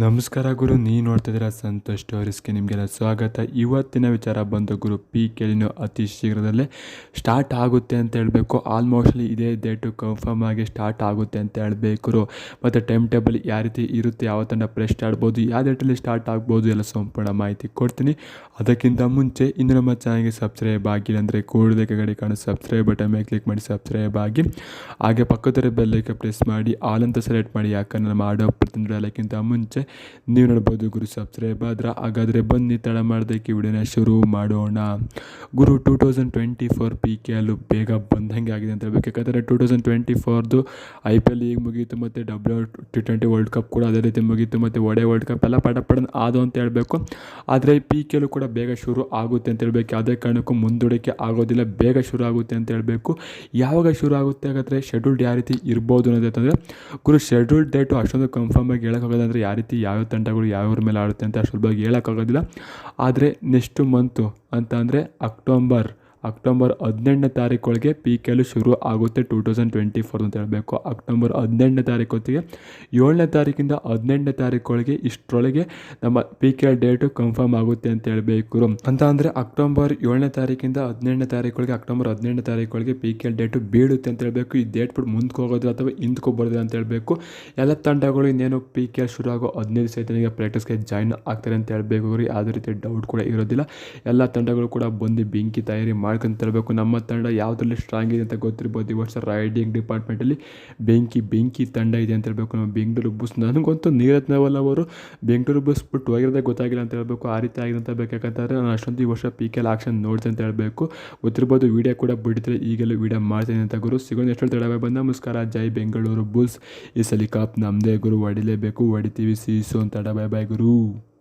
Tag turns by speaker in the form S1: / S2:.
S1: ನಮಸ್ಕಾರ ಗುರು ನೀ ನೋಡ್ತಿದ್ದೀರಾ ಸಂತೋಷ್ ಸ್ಟೋರೀಸ್ಗೆ ನಿಮಗೆಲ್ಲ ಸ್ವಾಗತ. ಇವತ್ತಿನ ವಿಚಾರ ಬಂದ ಗುರು ಪಿ ಕೆಲಿನ ಅತಿ ಶೀಘ್ರದಲ್ಲೇ ಸ್ಟಾರ್ಟ್ ಆಗುತ್ತೆ ಅಂತ ಹೇಳಬೇಕು. ಆಲ್ಮೋಸ್ಟ್ಲಿ ಇದೇ ಡೇಟು ಕನ್ಫರ್ಮ್ ಆಗಿ ಸ್ಟಾರ್ಟ್ ಆಗುತ್ತೆ ಅಂತ ಹೇಳಬೇಕು ಮತ್ತು ಟೈಮ್ ಟೇಬಲ್ ಯಾವ ರೀತಿ ಇರುತ್ತೆ, ಯಾವ ತಂಡ ಪ್ರೆಸ್ಟ್ ಆಡ್ಬೋದು ಯಾವ ಡೇಟಲ್ಲಿ ಸ್ಟಾರ್ಟ್ ಆಗ್ಬೋದು, ಎಲ್ಲ ಸಂಪೂರ್ಣ ಮಾಹಿತಿ ಕೊಡ್ತೀನಿ. ಅದಕ್ಕಿಂತ ಮುಂಚೆ ಇನ್ನು ನಮ್ಮ ಚಾನಲ್ಗೆ ಸಬ್ಸ್ಕ್ರೈಬ್ ಆಗಿಲ್ಲ ಅಂದರೆ ಕೂಡಲೇ ಕಡೆ ಕಾಣೋ ಸಬ್ಸ್ಕ್ರೈಬ್ ಬಟನ್ ಮೇಲೆ ಕ್ಲಿಕ್ ಮಾಡಿ ಸಬ್ಸ್ಕ್ರೈಬ್ ಆಗಿ. ಹಾಗೆ ಪಕ್ಕದ ಬೆಲ್ಲೈಕೆ ಪ್ರೆಸ್ ಮಾಡಿ ಆಲ್ ಅಂತ ಸೆಲೆಕ್ಟ್ ಮಾಡಿ, ಯಾಕಂದ್ರೆ ನಮ್ಮ ಆಡೋ ಪ್ರತಿನಿಧಿ ಅದಕ್ಕಿಂತ ಎಲ್ಲಕ್ಕಿಂತ ನೀವು ನೋಡ್ಬೋದು ಗುರು ಸಬ್ಸ್ಕ್ರೈಬ್ ಆದ್ರೆ ಹಾಗಾದರೆ ಬನ್ನಿ ತಡ ಮಾಡೋದಕ್ಕೆ ವಿಡಿಯೋನ ಶುರು ಮಾಡೋಣ. ಗುರು two thousand twenty four P K ಅಲ್ಲೂ ಬೇಗ ಬಂದಂಗೆ ಆಗಿದೆ ಅಂತ ಹೇಳ್ಬೇಕು. ಯಾಕಂದರೆ ಟೂ ತೌಸಂಡ್ ಟ್ವೆಂಟಿ ಫೋರ್ದು ಐ ಪಿ ಎಲ್ ಈಗ ಮುಗೀತು ಮತ್ತು W T twenty world cup ಕೂಡ ಅದೇ ರೀತಿ ಮುಗೀತು ಮತ್ತು ಒಡೆ ವರ್ಲ್ಡ್ ಕಪ್ ಎಲ್ಲ ಪಟ ಪಡ ಆದು ಅಂತ ಹೇಳಬೇಕು. ಆದರೆ ಪಿ ಕೆ ಅಲ್ಲೂ ಕೂಡ ಬೇಗ ಶುರು ಆಗುತ್ತೆ ಅಂತ ಹೇಳ್ಬೇಕು. ಯಾವುದೇ ಕಾರಣಕ್ಕೂ ಮುಂದೂಡಿಕೆ ಆಗೋದಿಲ್ಲ, ಬೇಗ ಶುರು ಆಗುತ್ತೆ ಅಂತ ಹೇಳಬೇಕು. ಯಾವಾಗ ಶುರು ಆಗುತ್ತೆ ಹಾಗಾದರೆ ಶೆಡ್ಯೂಲ್ಡ್ ಯಾವ ರೀತಿ ಇರ್ಬೋದು ಅನ್ನೋದಂತಂದರೆ ಗುರು ಶೆಡ್ಯೂಲ್ಡ್ ಡೇಟು ಅಷ್ಟೊಂದು ಕನ್ಫರ್ಮ್ ಆಗಿ ಹೇಳೋಕ್ಕಾಗೋದಂದರೆ ಯಾವ ರೀತಿ ಯಾವ್ಯಾವ ತಂಡಗಳು ಯಾವ್ಯಾವ್ರ ಮೇಲೆ ಆಡುತ್ತೆ ಅಂತ ಅಷ್ಟು ಸುಲಭವಾಗಿ ಹೇಳೋಕ್ಕಾಗೋದಿಲ್ಲ. ಆದರೆ ನೆಕ್ಸ್ಟು ಮಂತು ಅಂತ ಅಂದರೆ ಅಕ್ಟೋಂಬರ್ ಅಕ್ಟೋಬರ್ ಹದಿನೆಂಟನೇ ತಾರೀಕು ಒಳಗೆ ಪಿ ಎಲ್ ಶುರು ಆಗುತ್ತೆ ಟೂ ತೌಸಂಡ್ ಟ್ವೆಂಟಿ ಫೋರ್ ಅಂತ ಹೇಳಬೇಕು. ಅಕ್ಟೋಬರ್ ಹದಿನೆಂಟನೇ ತಾರೀಕು ಹೊತ್ತಿಗೆ ಏಳನೇ ತಾರೀಕಿಂದ ಹದಿನೆಂಟನೇ ತಾರೀಕು ಒಳಗೆ ಇಷ್ಟರೊಳಗೆ ನಮ್ಮ P K L date confirm ಆಗುತ್ತೆ ಅಂತ ಹೇಳಬೇಕು. ಅಂತ ಅಂದರೆ ಅಕ್ಟೋಬರ್ ಏಳನೇ ತಾರೀಕಿಂದ ಹದಿನೆಂಟನೇ ತಾರೀಕು ಒಳಗೆ ಅಕ್ಟೋಬರ್ ಹದಿನೆಂಟನೇ ತಾರೀಕು ಒಳಗೆ ಪಿ ಕೆ ಎಲ್ ಡೇಟು ಬೀಳುತ್ತೆ ಅಂತ ಹೇಳಬೇಕು. ಈ ಡೇಟ್ ಬಿಟ್ಟು ಮುಂದಕ್ಕೆ ಹೋಗೋದಿಲ್ಲ ಅಥವಾ ಹಿಂದ್ಕೊ ಬರೋದಿಲ್ಲ ಅಂತ ಹೇಳಬೇಕು. ಎಲ್ಲ ತಂಡಗಳು ಇನ್ನೇನು ಪಿ ಕೆ ಎಲ್ ಶುರು ಆಗೋ ಹದಿನೈದು ಸೈತನಿಗೆ ಪ್ರಾಕ್ಟೀಸ್ಗೆ ಜಾಯ್ನ್ ಆಗ್ತಾರೆ ಅಂತ ಹೇಳಬೇಕು. ಯಾವುದೇ ರೀತಿ ಡೌಟ್ ಕೂಡ ಇರೋದಿಲ್ಲ. ಎಲ್ಲ ತಂಡಗಳು ಕೂಡ ಬಂದು ಬೆಂಕಿ ತಯಾರಿ ಮಾಡ್ಕೊಂತ ಇರಬೇಕು ನಮ್ಮ ತಂಡ ಯಾವುದ್ರಲ್ಲಿ ಸ್ಟ್ರಾಂಗ್ ಇದೆ ಅಂತ ಗೊತ್ತಿರ್ಬೋದು. ಈ ವರ್ಷ ರೈಡಿಂಗ್ ಡಿಪಾರ್ಟ್ಮೆಂಟಲ್ಲಿ ಬೆಂಕಿ ಬೆಂಕಿ ತಂಡ ಇದೆ ಅಂತ ಹೇಳಬೇಕು. ನಮ್ಮ ಬೆಂಗಳೂರು ಬುಸ್ ನನಗಂತೂ ನೀರತ್ ನವಲ್ ಅವರು ಬೆಂಗಳೂರು ಬಸ್ ಬಿಟ್ಟು ಹೋಗಿರೋದೇ ಗೊತ್ತಾಗಿಲ್ಲ ಅಂತ ಹೇಳಬೇಕು. ಆ ರೀತಿ ಆಗಿದೆ ಅಂತ ಬೇಕಾಕಂತಾರೆ ನಾನು ಅಷ್ಟೊಂದು ಈ ವರ್ಷ ಪಿ ಕೆ ಎಲ್ ಆಕ್ಷನ್ ನೋಡ್ತೀನಿ ಅಂತ ಹೇಳಬೇಕು. ಗೊತ್ತಿರ್ಬೋದು ವೀಡಿಯೋ ಕೂಡ ಬಿಡ್ತಾರೆ ಈಗಲೂ ವೀಡಿಯೋ ಮಾಡ್ತೀನಿ ಅಂತ ಗುರು. ಸಿಗೋದು ಎಷ್ಟು ತಡವೇ ಬಂದ ನಮಸ್ಕಾರ. ಜೈ ಬೆಂಗಳೂರು ಬುಲ್ಸ್ ಈ ಸಲ ಕಾಪ್ ನಮ್ಮದೇ ಗುರು. ಹೊಡಿಲೇಬೇಕು. ಹೊಡಿತೀವಿ. ಸೀಸು ಅಂತ ಬಾಯ್ ಬಾಯ್ ಗುರು.